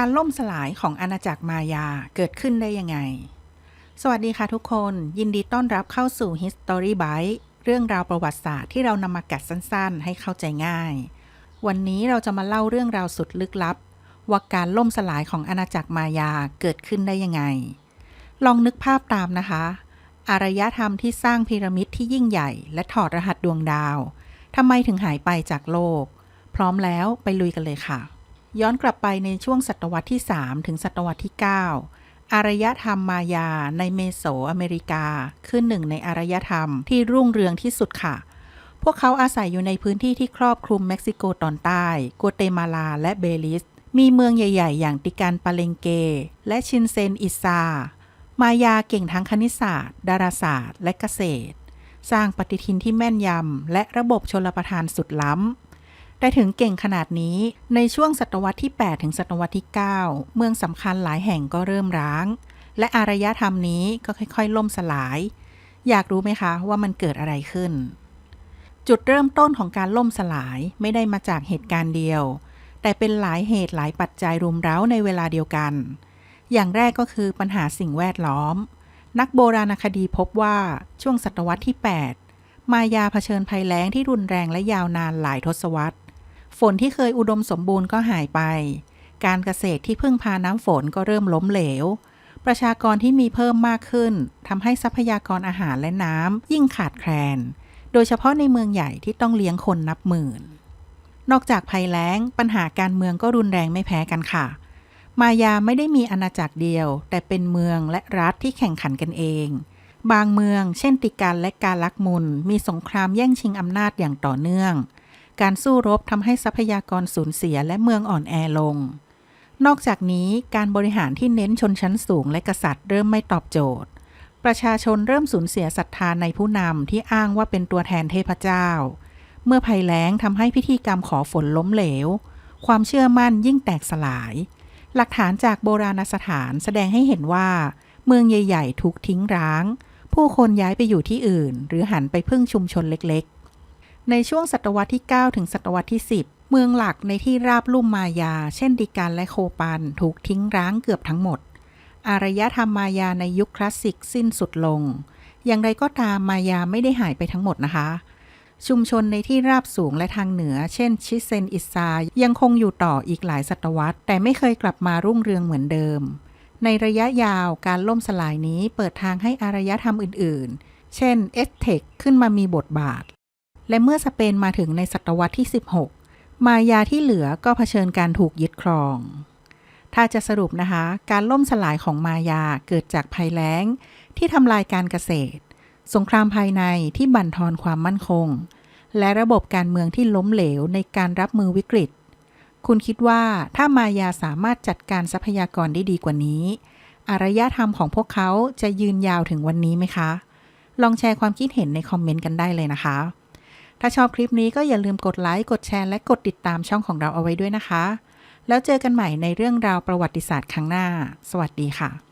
การล่มสลายของอาณาจักรมายาเกิดขึ้นได้ยังไง สวัสดีค่ะทุกคน ยินดีต้อนรับเข้าสู่ History Byte เรื่องราวประวัติศาสตร์ที่เรานำมากัดสั้นๆ ให้เข้าใจง่าย วันนี้เราจะมาเล่าเรื่องราวสุดลึกลับ ว่าการล่มสลายของอาณาจักรมายาเกิดขึ้นได้ยังไง ลองนึกภาพตามนะคะ อารยธรรมที่สร้างพีระมิดที่ยิ่งใหญ่ และถอดรหัสดวงดาวทำไมถึงหายไปจากโลก พร้อมแล้วไปลุยกันเลยค่ะ ย้อนกลับไปในช่วงศตวรรษที่ 3 ถึงศตวรรษที่ 9 อารยธรรมมายาในเมโสอเมริกาคือหนึ่งในอารยธรรมที่รุ่งเรืองที่สุดค่ะ พวกเขาอาศัยอยู่ในพื้นที่ที่ครอบคลุมเม็กซิโกตอนใต้กัวเตมาลา และเบลิส มีเมืองใหญ่ ๆ อย่างติการปาเลงเก และชินเซนอิซามายาเก่งทั้งคณิตศาสตร์ ดาราศาสตร์ และเกษตร สร้างปฏิทินที่แม่นยำและระบบชลประทานสุดล้ำ แต่ถึงเก่งขนาดนี้ในช่วงศตวรรษที่ 8 ถึงศตวรรษที่ 9 เมืองสำคัญหลายแห่งก็เริ่มร้าง และอารยธรรมนี้ก็ค่อย ๆ ล่มสลาย อยากรู้ไหมคะว่ามันเกิดอะไรขึ้น จุดเริ่มต้นของการล่มสลายไม่ได้มาจากเหตุการณ์เดียว แต่เป็นหลายเหตุหลายปัจจัยรุมเร้าในเวลาเดียวกัน อย่างแรกก็คือปัญหาสิ่งแวดล้อม นักโบราณคดีพบว่าช่วงศตวรรษที่ 8 มายาเผชิญภัยแล้งที่รุนแรงและยาวนานหลายทศวรรษ ฝนที่เคยอุดมสมบูรณ์ก็หายไป การเกษตรที่พึ่งพาน้ำฝนก็เริ่มล้มเหลว ประชากรที่มีเพิ่มมากขึ้นทำให้ทรัพยากรอาหารและน้ำยิ่งขาดแคลน โดยเฉพาะในเมืองใหญ่ที่ต้องเลี้ยงคนนับหมื่น นอกจากภัยแล้ง ปัญหาการเมืองก็รุนแรงไม่แพ้กันค่ะ มายาไม่ได้มีอาณาจักรเดียว แต่เป็นเมืองและรัฐที่แข่งขันกันเองบางเมือง เช่นติการและกาลักมุนมีสงครามแย่งชิงอำนาจอย่างต่อเนื่อง การสู้รบทำให้ทรัพยากรสูญเสียและเมืองอ่อนแอลง นอกจากนี้การบริหารที่เน้นชนชั้นสูงและกษัตริย์เริ่มไม่ตอบโจทย์ ประชาชนเริ่มสูญเสียศรัทธาในผู้นำที่อ้างว่าเป็นตัวแทนเทพเจ้า เมื่อภัยแล้งทำให้พิธีกรรมขอฝนล้มเหลว ความเชื่อมั่นยิ่งแตกสลาย หลักฐานจากโบราณสถานแสดงให้เห็นว่า เมืองใหญ่ ๆ ถูกทิ้งร้าง ผู้คนย้ายไปอยู่ที่อื่น หรือหันไปพึ่งชุมชนเล็กๆ ในช่วงศตวรรษที่ 9 ถึงศตวรรษที่ 10 เมืองหลักในที่ราบลุ่มมายา เช่นดิการและโคปันถูกทิ้งร้างเกือบทั้งหมด อารยธรรมมายาในยุคคลาสสิกสิ้นสุดลง อย่างไรก็ตามมายาไม่ได้หายไปทั้งหมดนะคะ ชุมชนในที่ราบสูงและทางเหนือ เช่น ชิเซนอิซายังคงอยู่ต่ออีกหลายศตวรรษ แต่ไม่เคยกลับมารุ่งเรืองเหมือนเดิม ในระยะยาวการล่มสลายนี้เปิดทางให้อารยธรรมอื่น ๆ เช่นเอสเทคขึ้นมามีบทบาท และเมื่อสเปนมาถึงในศตวรรษที่ 16 มายาที่เหลือก็เผชิญการถูกยึดครอง ถ้าจะสรุปนะคะ การล่มสลายของมายาเกิดจากภัยแล้ง ที่ทำลายการเกษตร สงครามภายในที่บั่นทอนความมั่นคง และระบบการเมืองที่ล้มเหลวในการรับมือวิกฤต คุณคิดว่าถ้ามายาสามารถจัดการทรัพยากรได้ดีกว่านี้ อารยธรรมของพวกเขาจะยืนยาวถึงวันนี้ไหมคะ ลองแชร์ความคิดเห็นในคอมเมนต์กันได้เลยนะคะ ถ้าชอบคลิปนี้ก็อย่าลืมกดไลค์ กดแชร์ และกดติดตามช่องของเราเอาไว้ด้วยนะคะ แล้วเจอกันใหม่ในเรื่องราวประวัติศาสตร์ครั้งหน้า สวัสดีค่ะ